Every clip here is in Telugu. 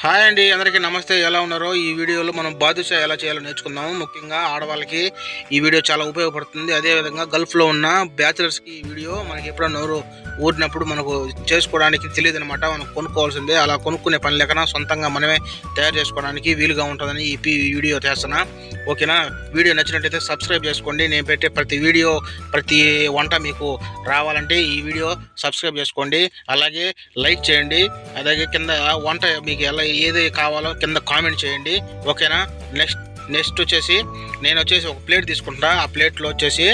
హాయ్ అండి అందరికీ నమస్తే. ఎలా ఉన్నారో? ఈ వీడియోలో మనం బాదుషా ఎలా చేయాలో నేర్చుకుందాము. ముఖ్యంగా ఆడవాళ్ళకి ఈ వీడియో చాలా ఉపయోగపడుతుంది. అదేవిధంగా గల్ఫ్లో ఉన్న బ్యాచిలర్స్కి ఈ వీడియో మనకి ఎప్పుడన్నా నోరు ఊరినప్పుడు మనకు చేసుకోవడానికి తెలియదు అనమాట మనం కొనుక్కోవాల్సిందే. అలా కొనుక్కునే పని లేకనా సొంతంగా మనమే తయారు చేసుకోవడానికి వీలుగా ఉంటుందని ఈ పి- ఈ వీడియో చేస్తున్నా ఓకేనా? వీడియో నచ్చినట్టయితే సబ్స్క్రైబ్ చేసుకోండి. నేను పెట్టే ప్రతి వీడియో ప్రతి వంట మీకు రావాలంటే ఈ వీడియో సబ్స్క్రైబ్ చేసుకోండి. అలాగే లైక్ చేయండి. అలాగే కింద వంట మీకు ఎలా ఏది కావాలో కింద కామెంట్ చేయండి. ఓకేనా నెక్స్ట్ నెక్స్ట్ వచ్చేసి నేను వచ్చేసి ఒక ప్లేట్ తీసుకుంటా ఆ ప్లేట్లో వచ్చేసి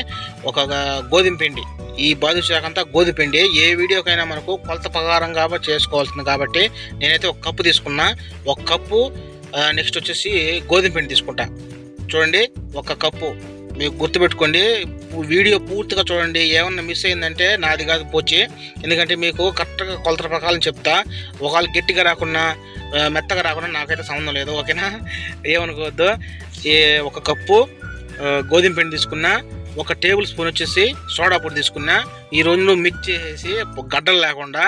ఒక గోధుమ పిండి. ఈ బాదుషాక్ అంతా గోధుమ పిండి. ఏ వీడియోకైనా మనకు కొలత ప్రకారం కాబట్టి చేసుకోవాల్సింది కాబట్టి నేనైతే ఒక కప్పు తీసుకున్నా. ఒక కప్పు నెక్స్ట్ వచ్చేసి గోధుమ పిండి తీసుకుంటా. చూడండి ఒక కప్పు. మీకు గుర్తుపెట్టుకోండి వీడియో పూర్తిగా చూడండి ఏమన్నా మిస్ అయిందంటే నాది కాదు పోచి. ఎందుకంటే మీకు కరెక్ట్గా కొలత ప్రకారం చెప్తా. ఒకవేళ గట్టిగా రాకుండా మెత్తగా రాకుండా నాకైతే సంబంధం లేదు ఓకేనా? ఏమనుకోవద్దు. ఈ ఒక కప్పు గోధుమ పిండి తీసుకున్నా ఒక టేబుల్ స్పూన్ వచ్చేసి సోడా పొడి తీసుకున్నా ఈ రెండు మిక్స్ చేసేసి గడ్డలు లేకుండా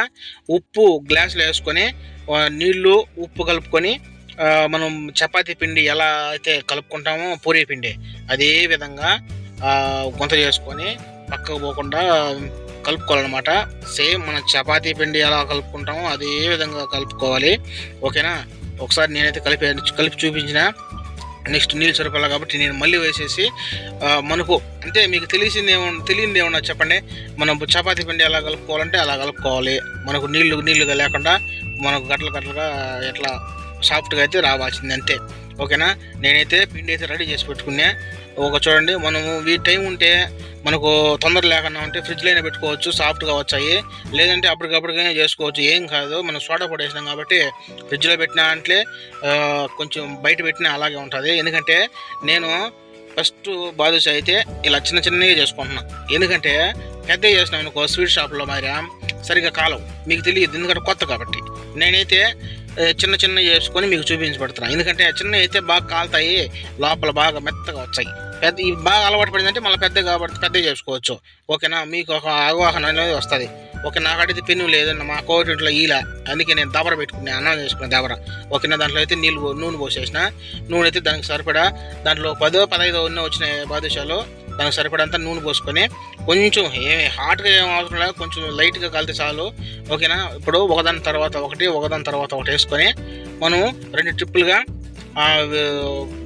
ఉప్పు గ్లాసులో వేసుకొని నీళ్ళు ఉప్పు కలుపుకొని మనం చపాతి పిండి ఎలా అయితే కలుపుకుంటామో పూరి పిండి అదే విధంగా గుంత చేసుకొని పక్కకు పోకుండా కలుపుకోవాలన్నమాట. సేమ్ మన చపాతీ పిండి ఎలా కలుపుకుంటామో అదే విధంగా కలుపుకోవాలి. ఓకేనా? ఒకసారి నేనైతే కలిపి కలిపి చూపించిన నెక్స్ట్ నీళ్ళు సరిపోలే కాబట్టి నేను మళ్ళీ వేసేసి మనకు అంటే మీకు తెలిసింది ఏమన్నా తెలియంది ఏమన్నా చెప్పండి. మనం చపాతీ పిండి ఎలా కలుపుకోవాలంటే అలా కలుపుకోవాలి. మనకు నీళ్ళు నీళ్ళుగా లేకుండా మనకు గట్ల గట్లగా ఎట్లా సాఫ్ట్గా అయితే రావాల్సింది అంతే ఓకేనా? నేనైతే పిండి అయితే రెడీ చేసి పెట్టుకునే ఒక చూడండి మనము వీ టైం ఉంటే మనకు తొందర లేకుండా ఉంటే ఫ్రిడ్జ్లోనే పెట్టుకోవచ్చు సాఫ్ట్గా వచ్చాయి. లేదంటే అప్పటికప్పటికైనా చేసుకోవచ్చు. ఏం కాదు మనం సోడా పడేసినాం కాబట్టి ఫ్రిడ్జ్లో పెట్టినా అంటే కొంచెం బయట పెట్టినా అలాగే ఉంటుంది. ఎందుకంటే నేను ఫస్ట్ బాదుషా అయితే ఇలా చిన్న చిన్నగా చేసుకుంటున్నాను ఎందుకంటే పెద్ద చేసినాం అనుకో స్వీట్ షాప్లో మరి సరిగ్గా కాలం మీకు తెలియదు ఎందుకంటే కొత్త కాబట్టి. నేనైతే చిన్న చిన్న చేసుకొని మీకు చూపించబడుతున్నాను ఎందుకంటే చిన్న అయితే బాగా కాలుతాయి లోపల బాగా మెత్తగా వచ్చాయి. పెద్ద ఇవి బాగా అలవాటు పడిందంటే మళ్ళీ పెద్ద కాబట్టి పెద్ద చేసుకోవచ్చు. ఓకేనా? మీకు ఒక అవగాహన అనేది వస్తుంది. ఓకే నాకు అడిగితే పెన్ను లేదన్న మా కోటింట్లో ఈల. అందుకే నేను దబర పెట్టుకునే అన్నం చేసుకునే దబర. ఓకేనా? దాంట్లో అయితే నీళ్ళు పో- నూనె పోసేసిన. నూనె అయితే దానికి సరిపడా. దాంట్లో పదో పదహైదో ఉన్న వచ్చిన బాదుషాలు. దానికి సరిపడంతా నూనె పోసుకొని కొంచెం ఏ హాట్గా ఏం అవసరం లేదు కొంచెం లైట్గా కలితే చాలు. ఓకేనా? ఇప్పుడు ఒకదాని తర్వాత ఒకటి ఒకదాని తర్వాత ఒకటి వేసుకొని మనం రెండు ట్రిప్పులుగా ఆ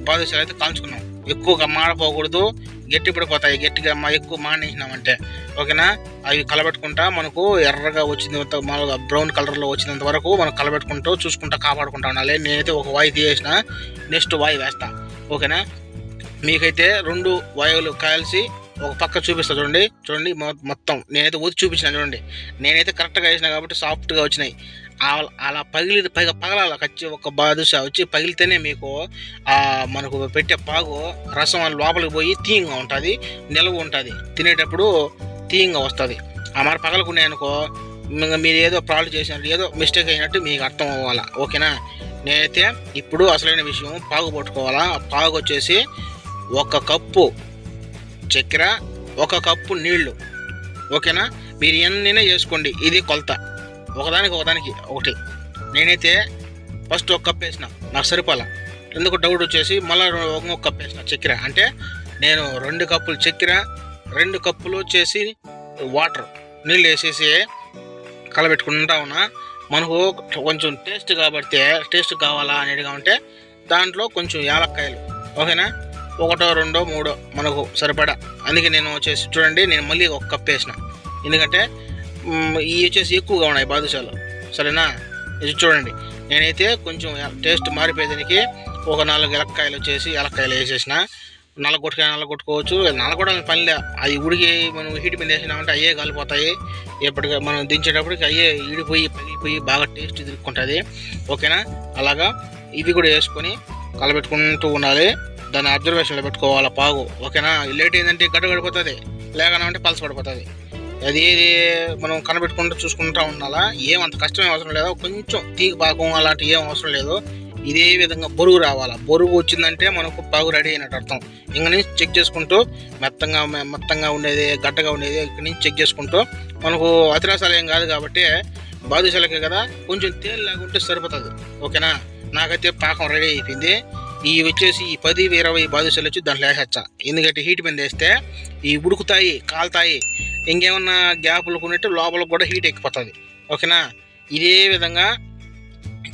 బాదుషాలు అయితే కాల్చుకున్నాం. ఎక్కువగా మాడపోకూడదు గట్టి పడిపోతాయి. గట్టిగా మా ఎక్కువ మానేసినామంటే. ఓకేనా? అవి కలబెట్టుకుంటా మనకు ఎర్రగా వచ్చింది మామూలుగా బ్రౌన్ కలర్లో వచ్చినంత వరకు మనం కలబెట్టుకుంటూ చూసుకుంటా కాపాడుకుంటా ఉండాలి. నేనైతే ఒక వాయి తీసేసిన నెక్స్ట్ వాయి వేస్తా. ఓకేనా? మీకైతే రెండు వాయువులు కాల్చి ఒక పక్క చూపిస్తా చూడండి. చూడండి మొ- మొత్తం. నేనైతే ఊది చూపించిన చూడండి. నేనైతే కరెక్ట్గా వేసిన కాబట్టి సాఫ్ట్గా వచ్చినాయి. అలా పగిలి పైగా పగలాల కచ్చి ఒక బాదుషా వచ్చి పగిలితేనే మీకు మనకు పెట్టే పాగు రసం లోపలికి పోయి తీయంగా ఉంటుంది నిలవ ఉంటుంది. తినేటప్పుడు తీయంగా వస్తుంది. ఆ మరి పగలకున్నాయి అనుకో మీరు ఏదో ప్రాబ్లం చేసినట్టు ఏదో మిస్టేక్ అయినట్టు మీకు అర్థం అవ్వాలా. ఓకేనా? నేనైతే ఇప్పుడు అసలైన విషయం పాగు పట్టుకోవాలా. పాగు వచ్చేసి ఒక కప్పు చక్కెర ఒక కప్పు నీళ్ళు. ఓకేనా? మీరు ఎన్నైనా చేసుకోండి. ఇది కొలత. ఒకదానికి ఒకదానికి ఒకటి. నేనైతే ఫస్ట్ ఒక కప్ వేసిన. నాకు సరిపోలా. ఎందుకు డౌట్ వచ్చేసి మళ్ళీ ఒక కప్ వేసిన చక్కెర. అంటే నేను రెండు కప్పులు చక్కెర రెండు కప్పులు వచ్చేసి వాటర్. నీళ్ళు వేసేసి కలబెట్టుకుంటా ఉన్నా. మనకు కొంచెం టేస్ట్ కాబట్టి టేస్ట్ కావాలా అనేది ఉంటే దాంట్లో కొంచెం యాలక్కాయలు. ఓకేనా? ఒకటో రెండో మూడో మనకు సరిపడా. అందుకే నేను వచ్చేసి చూడండి నేను మళ్ళీ ఒక కప్ వేసిన. ఎందుకంటే ఇవి వచ్చేసి ఎక్కువగా ఉన్నాయి బాదుషాలు. సరేనా? ఇది చూడండి. నేనైతే కొంచెం టేస్ట్ మారిపోయేదానికి ఒక నాలుగు ఎలక్కాయలు వచ్చేసి ఎలక్కాయలు వేసేసిన. నల్లగొట్టుగా నల్లగొట్టుకోవచ్చు నల్లగొట్టాలని పనిలే అది ఉడికి మనం హీట్ మీద వేసినామంటే అయ్యే కాలిపోతాయి ఎప్పటికీ మనం దించేటప్పటికి అయ్యే ఈడిపోయి పగిలిపోయి బాగా టేస్ట్ తిరుగుకుంటుంది ఓకేనా? అలాగా ఇవి కూడా వేసుకొని కలబెట్టుకుంటూ ఉండాలి. దాన్ని అబ్జర్వేషన్లో పెట్టుకోవాలి పాగు. ఓకేనా? లేట్ ఏంటంటే గడ్డ పడిపోతుంది లేకనంటే పలస పడిపోతుంది. అది ఏది మనం కనబెట్టుకుంటూ చూసుకుంటూ ఉండాలా? ఏమంత కష్టమే అవసరం లేదు? కొంచెం తీగ పాకం అలాంటి ఏం అవసరం లేదు. ఇదే విధంగా బొరుగు రావాలా? బొరుగు వచ్చిందంటే మనకు పాగు రెడీ అయినట్టు అర్థం. ఇంక నుంచి చెక్ చేసుకుంటూ మెత్తంగా మె- మెత్తంగా ఉండేది గడ్డగా ఉండేది ఇక్కడి నుంచి చెక్ చేసుకుంటూ మనకు అతిరాసాలు ఏం కాదు కాబట్టి బాదుషాలకే కదా? కొంచెం తేలు లేకుంటే సరిపోతుంది. ఓకేనా? నాకైతే పాకం రెడీ అయిపోయింది. ఈ వచ్చేసి ఈ పది ఇరవై బాదుషాలు వచ్చి దాంట్లో వేసేచ్చా ఎందుకంటే హీట్ మీద వేస్తే ఈ ఉడుకుతాయి కాలుతాయి ఇంకేమన్నా గ్యాపులు కొన్నట్టు లోపల కూడా హీట్ ఎక్కిపోతుంది. ఓకేనా? ఇదే విధంగా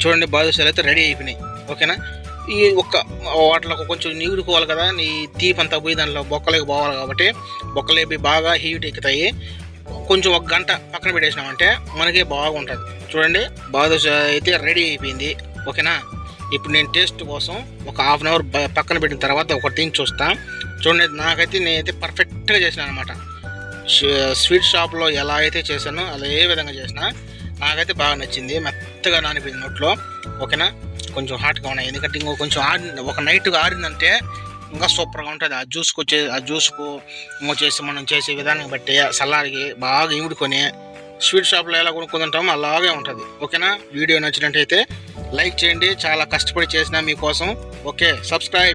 చూడండి బాదుషాలు అయితే రెడీ అయిపోయినాయి. ఓకేనా? ఈ ఒక్క వాటిలో కొంచెం నీడుకోవాలి కదా నీ తీపి అంతా పోయి దాంట్లో బొక్కలకి పోవాలి కాబట్టి బొక్కలేపి బాగా హీట్ ఎక్కుతాయి. కొంచెం ఒక గంట పక్కన పెట్టేసినామంటే మనకి బాగుంటుంది. చూడండి బాదుషా అయితే రెడీ అయిపోయింది. ఓకేనా? ఇప్పుడు నేను టేస్ట్ కోసం ఒక హాఫ్ అన్ అవర్ పక్కన పెట్టిన తర్వాత ఒక తిని చూస్తా. చూడండి నాకైతే నేనైతే పర్ఫెక్ట్గా చేసిన అనమాట స్వీట్ షాప్లో ఎలా అయితే చేశానో అలా ఏ విధంగా చేసినా. నాకైతే బాగా నచ్చింది. మెత్తగా నానిపోయింది నోట్లో. ఓకేనా? కొంచెం హాట్గా ఉన్నాయి. ఎందుకంటే ఇంకో కొంచెం ఆరి ఒక నైట్ ఆరిందంటే ఇంకా సూపర్గా ఉంటుంది. ఆ జ్యూస్కి వచ్చే ఆ జ్యూస్కు వచ్చేసి మనం చేసే విధానం బట్టి సల్లారికి బాగా ఇముడుకొని స్వీట్ షాప్లో ఎలా కొనుక్కుంటామో అలాగే ఉంటుంది. ఓకేనా? వీడియో నచ్చినట్టయితే లైక్ చేయండి చాలా కష్టపడి చేసిన మీకోసం. Okay subscribe.